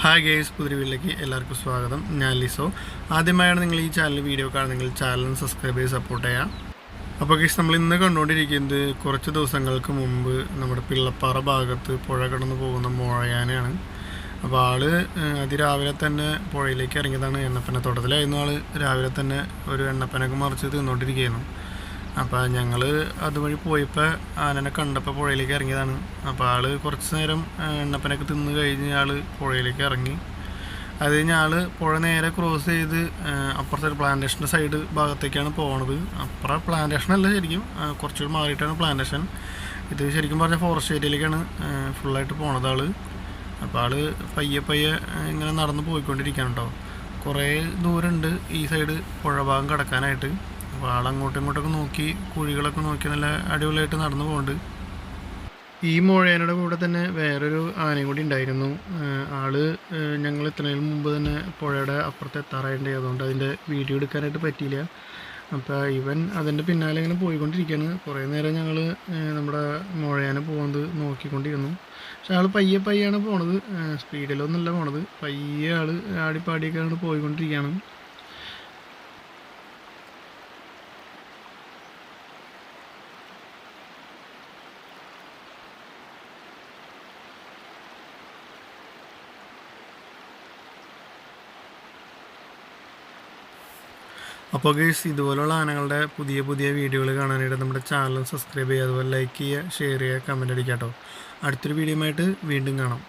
Hi guys പുതിരിവിലേക്ക് എല്ലാവർക്കും സ്വാഗതം. ഞാൻ ലിസോ. ആദ്യമായാണ് നിങ്ങൾ ഈ ചാനൽ വീഡിയോ കാണുന്നെങ്കിൽ ചാനൽ സബ്സ്ക്രൈബ് ചെയ്ത് സപ്പോർട്ട് ചെയ്യാം. അപ്പോൾ ഗേസ് നമ്മൾ ഇന്ന് കണ്ടുകൊണ്ടിരിക്കുന്നത് കുറച്ച് ദിവസങ്ങൾക്ക് മുമ്പ് നമ്മുടെ പിള്ളപ്പാറ ഭാഗത്ത് പുഴ കടന്നു പോകുന്ന മുഴയാനാണ്. അപ്പോൾ ആൾ അതിരാവിലെ തന്നെ പുഴയിലേക്ക് ഇറങ്ങിയതാണ്. എണ്ണപ്പന തോട്ടത്തിലായിരുന്നു ആൾ രാവിലെ തന്നെ ഒരു എണ്ണപ്പനൊക്കെ മറിച്ച് തിന്നുകൊണ്ടിരിക്കുകയായിരുന്നു അപ്പോൾ ഞങ്ങൾ അതുവഴി പോയപ്പോൾ ആനനെ കണ്ടപ്പോൾ പുഴയിലേക്ക് ഇറങ്ങിയതാണ്. അപ്പോൾ ആൾ കുറച്ച് നേരം എണ്ണപ്പനൊക്കെ തിന്ന് കഴിഞ്ഞ് ആൾ പുഴയിലേക്ക് ഇറങ്ങി. അത് കഴിഞ്ഞ് ആൾ പുഴ നേരെ ക്രോസ് ചെയ്ത് അപ്പുറത്തെ പ്ലാന്റേഷന്റെ സൈഡ് ഭാഗത്തേക്കാണ് പോണത്. അപ്പുറം പ്ലാന്റേഷൻ അല്ല ശരിക്കും കുറച്ചുകൂടി മാറിയിട്ടാണ് പ്ലാന്റേഷൻ ഇത് ശരിക്കും പറഞ്ഞാൽ ഫോറസ്റ്റ് ഏരിയയിലേക്കാണ് ഫുള്ളായിട്ട് പോണത് ആൾ അപ്പോൾ ആൾ പയ്യെ പയ്യെ ഇങ്ങനെ നടന്ന് പോയിക്കൊണ്ടിരിക്കുകയാണ് കേട്ടോ കുറേ ദൂരമുണ്ട് ഈ സൈഡ് പുഴ ഭാഗം കിടക്കാനായിട്ട്. അപ്പോൾ ആൾ അങ്ങോട്ടും ഇങ്ങോട്ടൊക്കെ നോക്കി കുഴികളൊക്കെ നോക്കി നല്ല അടിപൊളിയായിട്ട് നടന്നു പോകുന്നുണ്ട് ഈ മുഴയനയുടെ കൂടെ തന്നെ വേറൊരു ആനയും കൂടി ഉണ്ടായിരുന്നു. ആൾ ഞങ്ങൾ ഇത്രയും മുമ്പ് തന്നെ പുഴയുടെ അപ്പുറത്ത് എത്താറായിട്ട് അതുകൊണ്ട് അതിന്റെ വീഡിയോ എടുക്കാനായിട്ട് പറ്റിയില്ല. അപ്പോൾ ഇവൻ അതിന്റെ പിന്നാലെ ഇങ്ങനെ പോയിക്കൊണ്ടിരിക്കുകയാണ്. കുറേ നേരം ഞങ്ങൾ നമ്മുടെ മുഴയാന പോകുന്നത് നോക്കിക്കൊണ്ടിരുന്നു. പക്ഷെ ആൾ പയ്യെ പയ്യാണ് പോണത്. സ്പീഡിലൊന്നുമല്ല പോണത്. പയ്യെ ആൾ ആടിപ്പാടിയൊക്കെ അങ്ങോട്ട് പോയിക്കൊണ്ടിരിക്കുകയാണ്. അപ്പോൾ ഗേഴ്സ് ഇതുപോലുള്ള ആനകളുടെ പുതിയ പുതിയ വീഡിയോകൾ കാണാനായിട്ട് നമ്മുടെ ചാനൽ സബ്സ്ക്രൈബ് ചെയ്യുക അതുപോലെ ലൈക്ക് ചെയ്യുക ഷെയർ ചെയ്യുക കമന്റ് അടിക്കുക കേട്ടോ. അടുത്തൊരു വീഡിയോ ആയിട്ട് വീണ്ടും കാണാം.